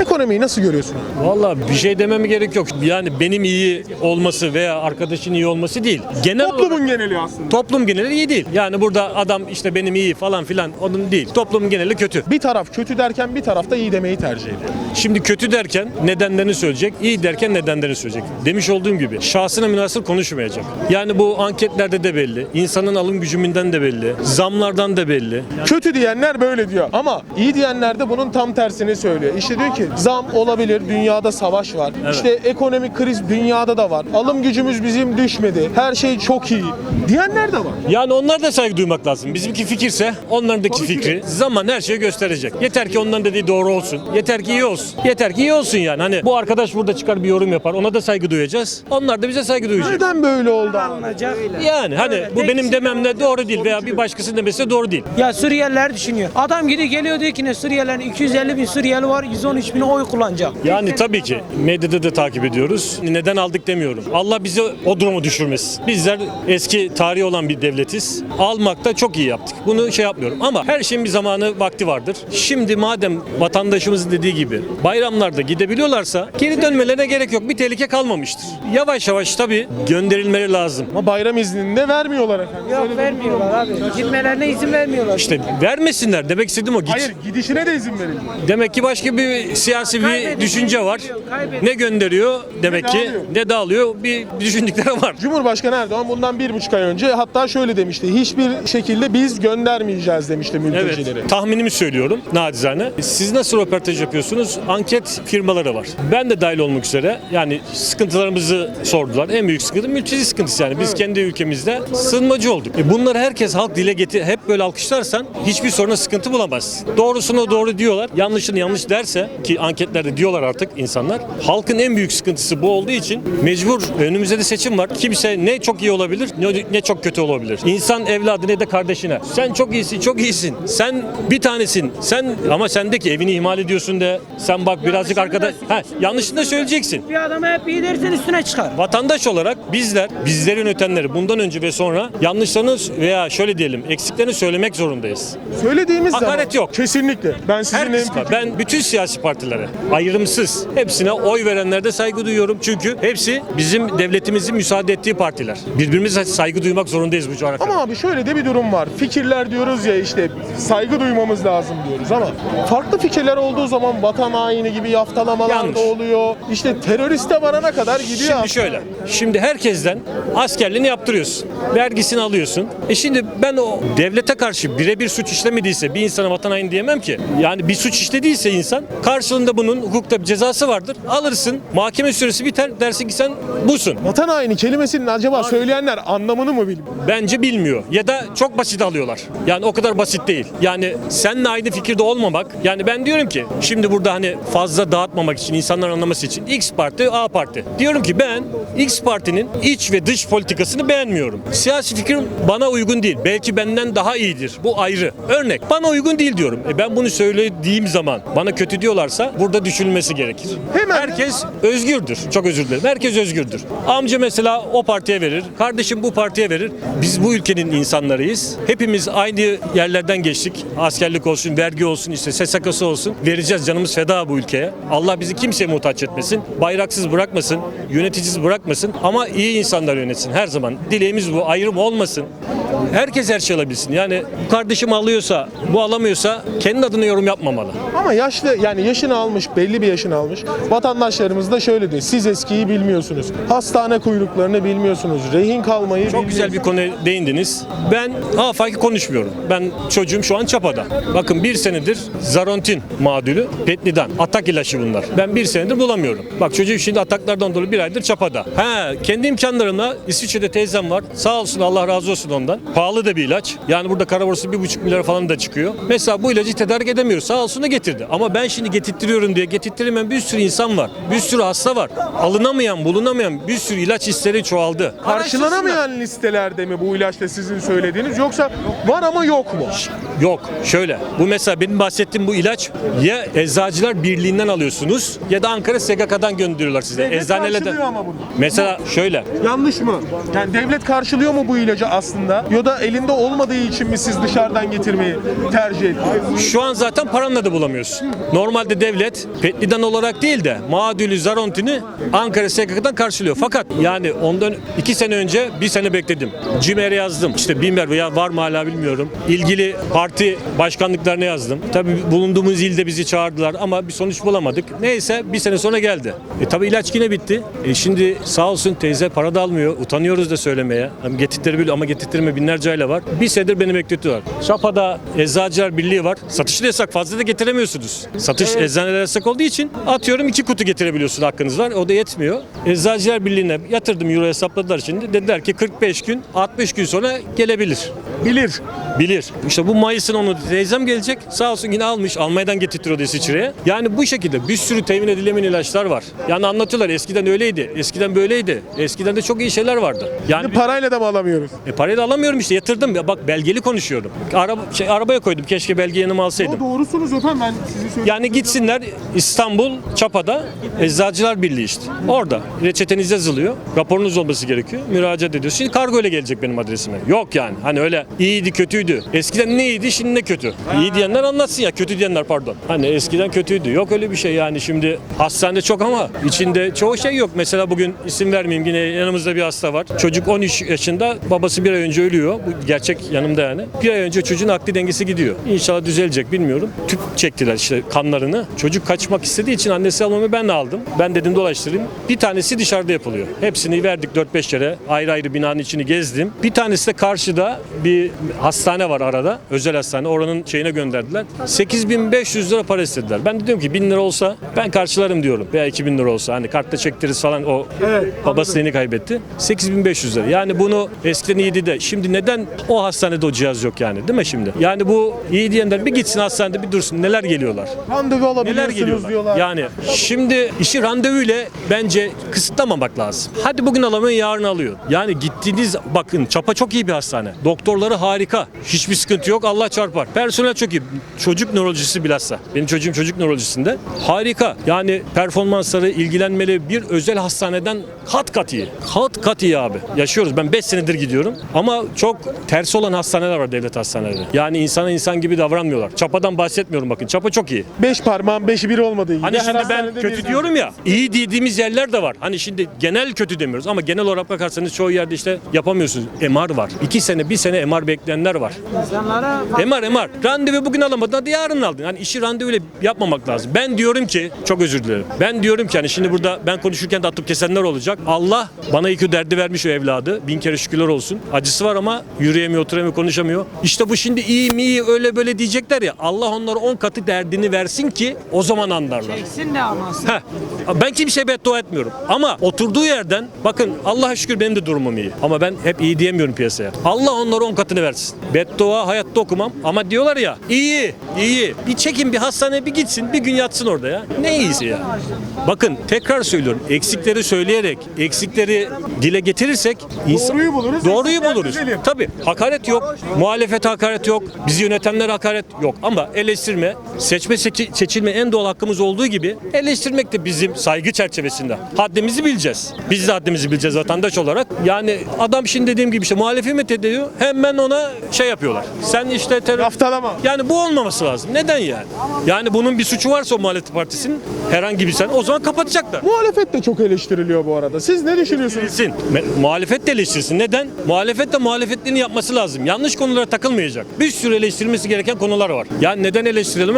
Ekonomiyi nasıl görüyorsun? Vallahi bir şey dememe gerek yok. Yani benim iyi olması veya arkadaşın iyi olması değil. Genel olarak Toplumun geneli aslında. toplum geneli iyi değil. Yani burada adam işte benim iyi falan filan onun değil. Toplumun geneli kötü. Bir taraf kötü derken bir taraf da iyi demeyi tercih ediyor. Şimdi kötü derken nedenlerini söyleyecek, iyi derken nedenlerini söyleyecek. Demiş olduğum gibi şahsına münasır konuşmayacak. Yani bu anketlerde de belli, insanın alım gücümünden de belli, zamlardan da belli. Kötü diyenler böyle diyor ama iyi diyenler de bunun tam tersini söylüyor. İşte diyor ki zam olabilir, dünyada savaş var. İşte ekonomik kriz dünyada da var. Alım gücümüz bizim düşmedi. Her şey çok iyi. Diyenler de var. Yani onlar da saygı duymak lazım. Bizimki fikirse onlarındaki fikri zaman her şeyi gösterecek. Yeter ki onların dediği doğru olsun. Yeter ki iyi olsun. Yeter ki iyi olsun yani. Hani bu arkadaş burada çıkar bir yorum yapar. Ona da saygı duyacağız. Onlar da bize saygı duyacak. Neden böyle oldu abi? Yani hani bu benim dememle doğru değil veya bir başkasının demesi de doğru değil. Ya Suriyeliler düşünüyor. Adam gidiyor geliyor diyor ki ne Suriyelilerin 250 bin Suriyeli var 113 bin oy kullanacak. Yani tabii ki medyada da takip ediyoruz. Neden aldık demiyorum. Allah bizi o duruma düşürmesin. Bizler eski tarihi olan bir devletiz. Almakta çok iyi yaptık. Bunu şey yapmıyorum ama her şeyin bir zamanı vakti vardır. Şimdi madem vatandaşımızın dediği gibi bayramlarda gidebiliyorlarsa geri dönmelerine gerek yok. Bir tehlike kalmamıştır. Yavaş yavaş tabii gönderilmeleri lazım. Ama bayram izninde vermiyorlar efendim. Yok vermiyorlar abi. Gitmelerine izin vermiyorlar. İşte vermesinler. Demek istediğim o. Git. Hayır gidişine de izin verin. Demek ki başka bir siyasi bir düşünce var. Ne gönderiyor demek ki dağılıyor. ne dağılıyor bir düşündükleri var. Cumhurbaşkanı Erdoğan bundan bir buçuk ay önce hatta şöyle demişti. Hiçbir şekilde biz göndermeyeceğiz demişti mültecileri. Evet. Tahminimi söylüyorum nacizane. Siz nasıl röportaj yapıyorsunuz? Anket firmaları var. Ben de dahil olmak üzere yani sıkıntılarımızı sordular. En büyük sıkıntı mülteci sıkıntısı yani. Biz kendi ülkemizde sığınmacı olduk. E bunları herkes halk dile getir hep böyle alkışlarsan hiçbir soruna sıkıntı bulamazsın. Doğrusunu doğru diyorlar. Yanlışını yanlış derse ki anketlerde diyorlar artık insanlar. Halkın en büyük sıkıntısı bu olduğu için mecbur önümüzde de seçim var. Kimse ne çok iyi olabilir ne, ne çok kötü olabilir. İnsan evladı ne de kardeşine. Sen çok iyisin, çok iyisin. Sen bir tanesin. Sen ama sendeki evini ihmal ediyorsun de. Sen bak birazcık arkada. Ha, yanlışını da söyleyeceksin. Bir adama hep iyi dersen üstüne çıkar. Vatandaş olarak bizler, bizleri yönetenleri bundan önce ve sonra yanlışlarını veya şöyle diyelim eksiklerini söylemek zorundayız. Söylediğimiz Hakaret zaman yok. kesinlikle. Ben sizin var. Ben bütün siyasi partilere ayrımsız hepsine oy verenlerde saygı duyuyorum. Çünkü hepsi bizim devletimizin müsaade ettiği partiler. Birbirimize saygı duymak zorundayız bu coğrafyada. Ama abi şöyle de bir durum var. Fikirler diyoruz ya işte saygı duymamız lazım diyoruz ama farklı fikirler olduğu zaman vatan haini gibi yaftalamalar Yanlış. da oluyor. İşte teröriste varana kadar gidiyor Şimdi aslında. şöyle. Şimdi herkesten askerliğini yaptırıyorsun. Vergisini alıyorsun. E şimdi ben o devlete karşı birebir suç işlemediyse bir insana vatan haini diyemem ki. Yani bir suç işlediyse insan karşılığında bunun hukukta bir cezası vardır. Alırsın. Mahkeme süresi biter. Dersin ki sen busun. Vatan haini kelimesinin acaba söyleyenler anlamını mı bilmiyor? Bence bilmiyor ya da çok basit alıyorlar. Yani o kadar basit değil. Yani seninle aynı fikirde olmamak. Yani ben diyorum ki şimdi burada hani fazla dağıtmamak için insanların anlaması için X parti A parti. Diyorum ki ben X partinin iç ve dış politikasını beğenmiyorum. Siyasi fikrim bana uygun değil. Belki benden daha iyidir. Bu ayrı. Örnek bana uygun değil diyorum. E ben bunu söylediğim zaman bana kötü diyorlarsa burada düşünülmesi gerekir. Hemen- Herkes özgürdür. Çok özür dilerim. Herkes özgürdür. Amca mesela o partiye verir. Kardeşim bu partiye verir. Biz bu ülkenin insanlarıyız. Hepimiz aynı yerlerden geçtik. Askerlik olsun, vergi olsun, işte SSK'sı olsun. Vereceğiz canımız feda bu ülkeye. Allah bizi kimseye muhtaç etmesin. Bayraksız bırakmasın. Yöneticisiz bırakmasın. Ama iyi insanlar yönetsin her zaman. Dileğimiz bu. Ayrım olmasın. Herkes her şey alabilsin. Yani bu kardeşim alıyorsa, bu alamıyorsa kendi adına yorum yapmamalı. Ama yaşlı yani yaşını almış belli bir yaşını almış vatandaşlarımız da şöyle diyor. Siz eskiyi bilmiyorsunuz. Hastane kuyruklarını bilmiyorsunuz. Rehin kalmayı Çok güzel bir konuya değindiniz. Ben afaki konuşmuyorum. Ben çocuğum şu an Çapa'da. Bakın bir senedir Zarontin mağduru Petni'den. Atak ilaçı bunlar. Ben bir senedir bulamıyorum. Bak çocuğum şimdi ataklardan dolayı bir aydır Çapa'da. Ha kendi imkanlarımla İsviçre'de teyzem var. Sağ olsun Allah razı olsun ondan. Pahalı da bir ilaç. Yani burada kara borsası bir buçuk milyar falan da çıkıyor. Mesela bu ilacı tedarik edemiyoruz. Sağ olsun da getirdi. Ama ben şimdi getirtiyorum diye getirtiremeyen bir sürü insan var. Bir sürü hasta var. Alınamayan, bulunamayan bir sürü ilaç isteği çoğaldı. Karşılanamayan listelerde mi bu ilaçta sizin söylediğiniz yoksa var ama yok mu? Yok şöyle bu mesela benim bahsettiğim bu ilaç ya Eczacılar Birliği'nden alıyorsunuz ya da Ankara SGK'dan gönderiyorlar size. Devlet Eczanelerden. karşılıyor ama bunu. Mesela şöyle Yanlış mı? Yani devlet karşılıyor mu bu ilacı aslında? Ya da elinde olmadığı için mi siz dışarıdan getirmeyi tercih ettiniz? Şu an zaten paranla da bulamıyorsun. Normalde devlet Petli'den olarak değil de Mağdülü Zarontin'i Ankara SKK'dan karşılıyor. Fakat yani ondan iki sene önce bir sene bekledim. CİMER'e yazdım. İşte BİMER veya var mı hala bilmiyorum. İlgili parti başkanlıklarına yazdım. Tabii bulunduğumuz ilde bizi çağırdılar ama bir sonuç bulamadık. Neyse bir sene sonra geldi. E tabii ilaç yine bitti. E şimdi sağ olsun teyze para da almıyor. Utanıyoruz da söylemeye. Biliyor ama getirttirme binlerce aile var. Bir senedir beni bekletiyorlar. Şapa'da Eczacılar Birliği var. Satışı da yasak. Fazla da getiremiyorsunuz. Satış eczanelere yasak olduğu için atıyorum iki kutu getirebiliyorsun hakkınız var. O da yetmiyor. Eczacılar Birliği'ne yatırdım euro hesapladılar şimdi. Dediler ki 45 gün 60 gün sonra gelebilir. Bilir. Bilir. İşte bu Mayıs'ın onu teyzem gelecek. Sağ olsun yine almış. Almanya'dan getirtiyor İsviçre'ye. Yani bu şekilde bir sürü temin edilemeyen ilaçlar var. Yani anlatıyorlar eskiden öyleydi. Eskiden böyleydi. Eskiden de çok iyi şeyler vardı. Yani Parayla da mı alamıyoruz? e, parayı da alamıyorum işte yatırdım. Ya bak belgeli konuşuyorum. Araba, şey, arabaya koydum. Keşke belge yanıma alsaydım. doğrusunuz efendim ben sizi söyleyeyim. Yani gitsinler İstanbul Çapa'da Eczacılar Birliği işte. Orada reçeteniz yazılıyor. Raporunuz olması gerekiyor. Müracaat ediyorsun. Şimdi kargo ile gelecek benim adresime. Yok yani. Hani öyle iyiydi kötüydü. Eskiden neydi şimdi ne kötü. İyi diyenler anlatsın ya. Kötü diyenler pardon. Hani eskiden kötüydü. Yok öyle bir şey yani şimdi hastanede çok ama içinde çoğu şey yok. Mesela bugün isim vermeyeyim yine yanımızda bir hasta var. Çocuk 13 yaşında babası bir ay önce ölüyor. Bu gerçek yanımda yani. Bir ay önce çocuğun akli dengesi gidiyor. İnşallah düzelecek bilmiyorum. Tüp çektiler işte kanlarını. Çocuk kaçmak istediği için annesi almamı ben aldım. Ben dedim dolaştırayım. Bir tanesi dışarıda yapılıyor. Hepsini verdik 4-5 kere. Ayrı ayrı binanın içini gezdim. Bir tanesi de karşıda bir hastane var arada. Özel hastane. Oranın şeyine gönderdiler. 8500 lira para istediler. Ben de diyorum ki 1000 lira olsa ben karşılarım diyorum. Veya 2000 lira olsa. Hani kartta çektiririz falan. O babası yeni kaybetti. 8500 lira. Yani bunu eskiden iyiydi de şimdi neden o hastanede o cihaz yok yani değil mi şimdi? Yani bu iyi diyenler bir gitsin hastanede bir dursun. Neler geliyorlar? Randevu Neler alabiliyorsunuz geliyorlar? diyorlar. Yani şimdi işi randevuyla bence kısıtlamamak lazım. Hadi bugün alamıyor yarın alıyor. Yani gittiğiniz bakın Çapa çok iyi bir hastane. Doktorları harika. Hiçbir sıkıntı yok. Allah çarpar. Personel çok iyi. Çocuk nörolojisi bilhassa. Benim çocuğum çocuk nörolojisinde. Harika. Yani performansları ilgilenmeli bir özel hastaneden kat kat iyi. Kat kat iyi abi. Yaşıyoruz. Ben 5 senedir gidiyorum. Ama çok ters olan hastaneler var devlet hastaneleri. Yani insana insan gibi davranmıyorlar. Çapa'dan bahsetmiyorum bakın. Çapa çok iyi. Beş parmağın beşi bir olmadığı gibi. Hani şimdi ben kötü bir- diyorum ya. iyi dediğimiz yerler de var. Hani şimdi genel kötü demiyoruz ama genel olarak bakarsanız çoğu yerde işte yapamıyorsunuz. MR var. 2 sene, bir sene MR bekleyenler var. İnsanlara MR, MR. Randevu bugün alamadın hadi yarın aldın. Yani işi randevuyla yapmamak lazım. Ben diyorum ki, çok özür dilerim. Ben diyorum ki hani şimdi burada ben konuşurken de atıp kesenler olacak. Allah bana iki derdi vermiş o evladı. Bin kere şükürler olsun. Acısı var ama yürüyemiyor, oturamıyor, konuşamıyor. İşte bu şimdi iyi mi iyi öyle böyle diyecekler ya. Allah onlara on katı derdini versin ki o zaman anlarlar. çeksin de almasın. Heh. Ben kimseye beddua etmiyorum. Ama oturduğu yerden bakın Allah'a şükür benim de durumum iyi. Ama ben hep iyi diyemiyorum piyasaya. Allah onlara on katını versin. Beddua hayatta okumam. Ama diyorlar ya iyi, iyi. Bir çekin bir hastaneye bir gitsin bir gün yatsın orada ya. Ne iyisi ya. Bakın tekrar söylüyorum. Eksikleri söyleyerek, eksikleri dile getirirsek insan- Doğruyu buluruz, Doğruyu buluruz. Tabii hakaret yok. Muhalefete hakaret yok. Bizi yönetenlere hakaret yok. Ama eleştirme, seçme seçi- seçilme en doğal hakkımız olduğu gibi eleştirmek de bizim saygı çerçevesinde. Haddimizi bileceğiz. Biz de haddimizi bileceğiz vatandaş olarak. Yani adam şimdi dediğim gibi işte muhalefet ediyor. Hemen ona şey yapıyorlar. Sen işte terör... Haftalama. Yani bu olmaması lazım. Neden yani? Yani bunun bir suçu varsa o muhalefet partisinin herhangi bir sen o zaman kapatacaklar. Muhalefet de çok eleştiriliyor bu arada. Siz ne düşünüyorsunuz? Eleştirsin. Me- Muhalefet de eleştirsin. Neden? Muhalefet de muhalefetliğini yapması lazım. Yanlış konulara takılmayacak. Bir sürü eleştirilmesi gereken konular var. Yani neden eleştirelim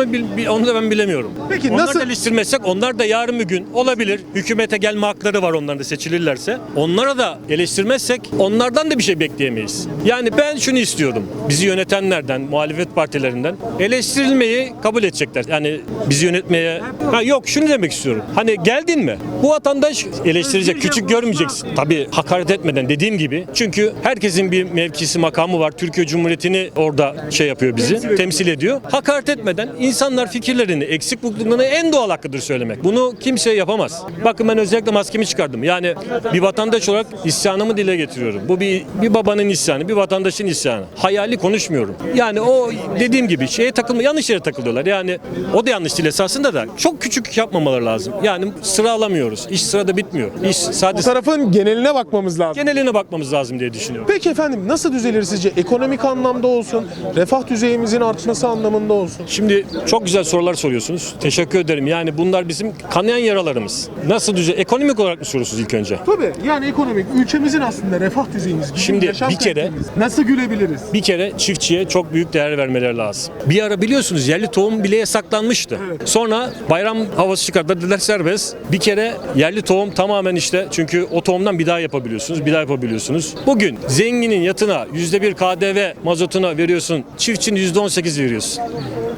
onu da ben bilemiyorum. Peki onlar nasıl- da eleştirmezsek onlar da yarın bir gün olabilir. Hükümete gelme hakları var onların da seçilirlerse. Onlara da eleştirmezsek onlardan da bir şey bekleyemeyiz. Yani ben şunu istiyorum. Bizi yönetenlerden, muhalefet partilerinden eleştirilmeyi kabul edecekler. Yani bizi yönetmeye... Ha yok şunu demek istiyorum. Hani geldin mi? Bu vatandaş eleştirecek, küçük görmeyeceksin. Tabii hakaret etmeden dediğim gibi. Çünkü herkesin bir mevkisi, makamı var. Türkiye Cumhuriyeti'ni orada şey yapıyor bizi, temsil ediyor. Hakaret etmeden insanlar fikirlerini, eksik bulduklarını en doğal hakkıdır söylemek. Bunu kimse yapamaz. Bakın ben özellikle maskemi çıkardım. Yani bir vatandaş olarak isyanımı dile getiriyorum. Bu bir, bir babanın isyanı, bir vatandaşın isyanı. Hayali konuşmuyorum. Yani o dediğim gibi şeye takılma, yanlış yere takılıyorlar. Yani o da yanlış değil esasında da çok küçük yapmamaları lazım. Yani sıra alamıyoruz. İş sırada bitmiyor. İş sadece tarafın geneline bakmamız lazım. geneline bakmamız lazım diye düşünüyorum. Peki efendim nasıl düzelir sizce? Ekonomik anlamda olsun, refah düzeyimizin artması anlamında olsun. Şimdi çok güzel sorular soruyorsunuz. Teşekkür ederim. Yani bunlar bizim kanayan yaralarımız. Nasıl düze ekonomik olarak mı soruyorsunuz ilk önce? Tabii yani ekonomik ülkemizin aslında refah düzeyimiz, bizim Şimdi yaşam bir kere- kalitemiz. nasıl gülebiliriz? Bir kere çiftçiye çok büyük değer vermeleri lazım. Bir ara biliyorsunuz yerli tohum bile yasaklanmıştı. Sonra bayram havası çıkardılar dediler serbest. Bir kere yerli tohum tamamen işte çünkü o tohumdan bir daha yapabiliyorsunuz, bir daha yapabiliyorsunuz. Bugün zenginin yatına %1 KDV mazotuna veriyorsun, çiftçinin %18 veriyorsun.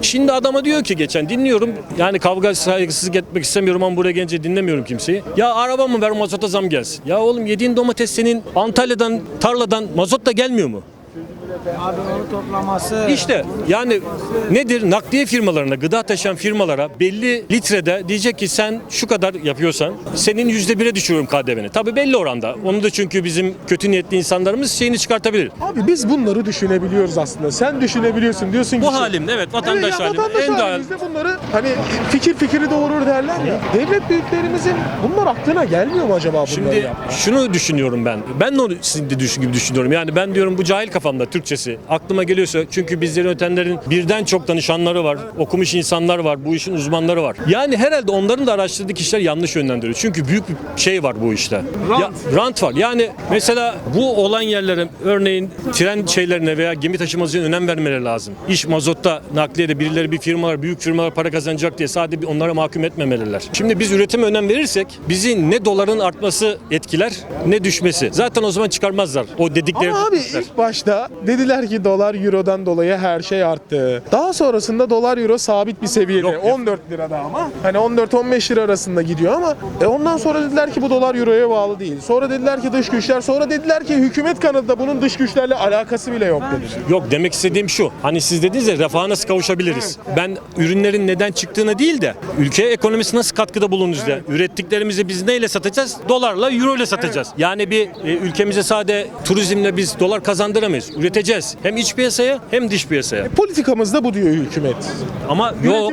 Şimdi adama diyor ki geçen dinliyorum yani kavga saygısızlık etmek istemiyorum ama buraya gelince dinlemiyorum kimseyi. Ya araba mı ver mazota zam gelsin. Ya oğlum yediğin domates senin Antalya'dan tarladan mazot da gelmiyor mu? Abi onu toplaması. İşte yani nedir? Nakliye firmalarına, gıda taşıyan firmalara belli litrede diyecek ki sen şu kadar yapıyorsan senin yüzde bire düşürüyorum KDV'ni. Tabii belli oranda. Onu da çünkü bizim kötü niyetli insanlarımız şeyini çıkartabilir. Abi biz bunları düşünebiliyoruz aslında. Sen düşünebiliyorsun diyorsun ki. Bu şey- halimde evet vatandaş Evet ya, halim. vatandaş En halimizde bunları hani fikir fikri doğurur derler ya. Devlet büyüklerimizin bunlar aklına gelmiyor mu acaba bunları Şimdi yapmak? şunu düşünüyorum ben. Ben de onu sizin de düşün gibi düşünüyorum. Yani ben diyorum bu cahil kafamda Türkçesi. Aklıma geliyorsa çünkü bizleri yönetenlerin birden çok danışanları var. Okumuş insanlar var. Bu işin uzmanları var. Yani herhalde onların da araştırdığı kişiler yanlış yönlendiriyor. Çünkü büyük bir şey var bu işte. Rant. Ya, rant var. Yani mesela bu olan yerlere örneğin tren şeylerine veya gemi taşımacılığına önem vermeleri lazım. İş mazotta nakliyede birileri bir firmalar büyük firmalar para kazanacak diye sadece onlara mahkum etmemeliler. Şimdi biz üretime önem verirsek bizi ne doların artması etkiler ne düşmesi. Zaten o zaman çıkarmazlar. O dedikleri Ama abi ilk başta dediler ki dolar eurodan dolayı her şey arttı. Daha sonrasında dolar euro sabit bir seviyede. Yok, yok. 14 lirada ama. Hani 14-15 lira arasında gidiyor ama e ondan sonra dediler ki bu dolar euroya bağlı değil. Sonra dediler ki dış güçler. Sonra dediler ki hükümet kanadı bunun dış güçlerle alakası bile yok dediler. Yok demek istediğim şu. Hani siz dediniz ya refaha nasıl kavuşabiliriz? Ben ürünlerin neden çıktığına değil de ülkeye ekonomisi nasıl katkıda bulunuruz diye. Ürettiklerimizi biz neyle satacağız? Dolarla, euro ile satacağız. Yani bir e, ülkemize sade turizmle biz dolar kazandıramayız. Üreteceğiz. Hem iç piyasaya hem dış piyasaya. Politikamızda bu diyor hükümet. Ama yok.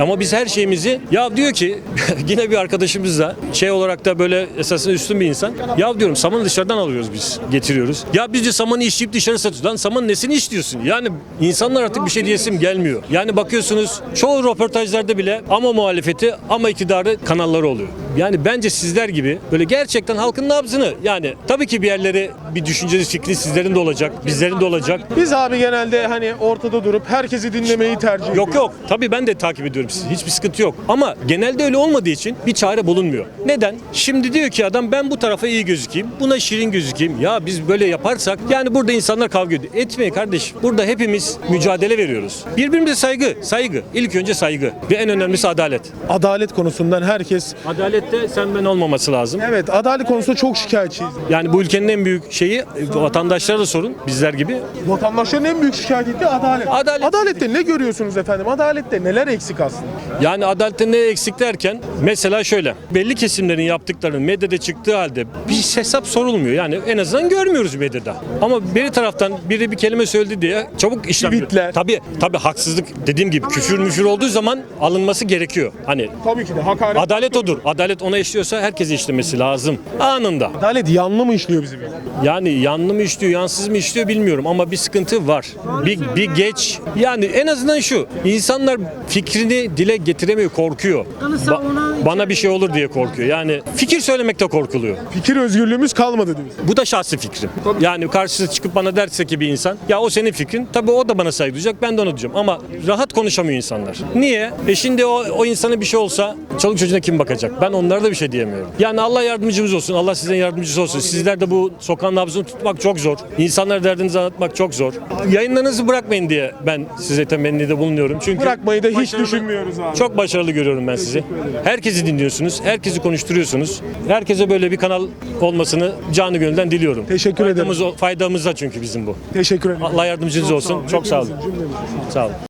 Ama biz her şeyimizi ya diyor ki yine bir arkadaşımız da şey olarak da böyle esasında üstün bir insan. Ya diyorum samanı dışarıdan alıyoruz biz getiriyoruz. Ya biz de samanı işleyip dışarı satıyoruz. Lan samanın nesini işliyorsun? Yani insanlar artık bir şey diyesim gelmiyor. Yani bakıyorsunuz çoğu röportajlarda bile ama muhalefeti ama iktidarı kanalları oluyor. Yani bence sizler gibi böyle gerçekten halkın nabzını yani tabii ki bir yerleri bir düşünceniz fikri sizlerin de olacak, bizlerin de olacak. Biz abi genelde hani ortada durup herkesi dinlemeyi tercih ediyoruz. Yok yok. Tabii ben de takip ediyorum sizi. Hiçbir sıkıntı yok. Ama genelde öyle olmadığı için bir çare bulunmuyor. Neden? Şimdi diyor ki adam ben bu tarafa iyi gözükeyim. Buna şirin gözükeyim. Ya biz böyle yaparsak yani burada insanlar kavga ediyor. Etmeyin kardeş. Burada hepimiz mücadele veriyoruz. Birbirimize saygı. Saygı. İlk önce saygı. Ve en önemlisi adalet. Adalet konusundan herkes Adalette sen ben olmaması lazım. Evet adalet konusunda çok şikayetçiyiz. Yani bu ülkenin en büyük şeyi e, vatandaşlara da sorun. Bizler gibi. Vatandaşların en büyük şikayet ettiği adalet. Adalet. Adalette ne görüyorsunuz efendim? Adalette neler eksik aslında? Yani adalette ne eksik derken mesela şöyle belli kesimlerin yaptıklarının medyada çıktığı halde bir hesap sorulmuyor. Yani en azından görmüyoruz medyada. Ama bir taraftan biri bir kelime söyledi diye çabuk işlem. Tweetler. Tabii tabii haksızlık dediğim gibi küfür müfür olduğu zaman alınması gerekiyor. Hani Tabii ki de hakaret. adalet odur. Adalet ona işliyorsa herkese işlemesi lazım. Anında. Adalet yanlı mı işliyor bizim ülkede? Yani yanlı mı işliyor, yansız mı işliyor bilmiyorum ama bir sıkıntı var. Bir, bir geç. Yani en azından şu. insanlar fikrini dile getiremiyor, korkuyor. Ba- bana bir şey olur diye korkuyor. Yani fikir söylemekte korkuluyor. Fikir özgürlüğümüz kalmadı diyorsun. Bu da şahsi fikrim. Yani karşısı çıkıp bana derse ki bir insan ya o senin fikrin. Tabii o da bana saygı duyacak ben de onu diyeceğim. Ama rahat konuşamıyor insanlar. Niye? E şimdi o, o insana bir şey olsa çoluk çocuğuna kim bakacak? Ben onlara da bir şey diyemiyorum. Yani Allah yardımcımız olsun. Allah sizin yardımcısı olsun. Sizler de bu sokağın nabzını tutmak çok zor. İnsanlara derdinizi anlatmak çok zor. Yayınlarınızı bırakmayın diye ben size temennide bulunuyorum. Çünkü Bırakmayı da hiç başarılı- düşünmüyoruz abi. Çok başarılı görüyorum ben sizi. Herkesi dinliyorsunuz. Herkesi konuşturuyorsunuz. Herkese böyle bir kanal olmasını canı gönülden diliyorum. Teşekkür ederim. Faydamız, faydamıza çünkü bizim bu. Teşekkür ederim. Allah yardımcınız olsun. Çok sağ olun. Sağ olun.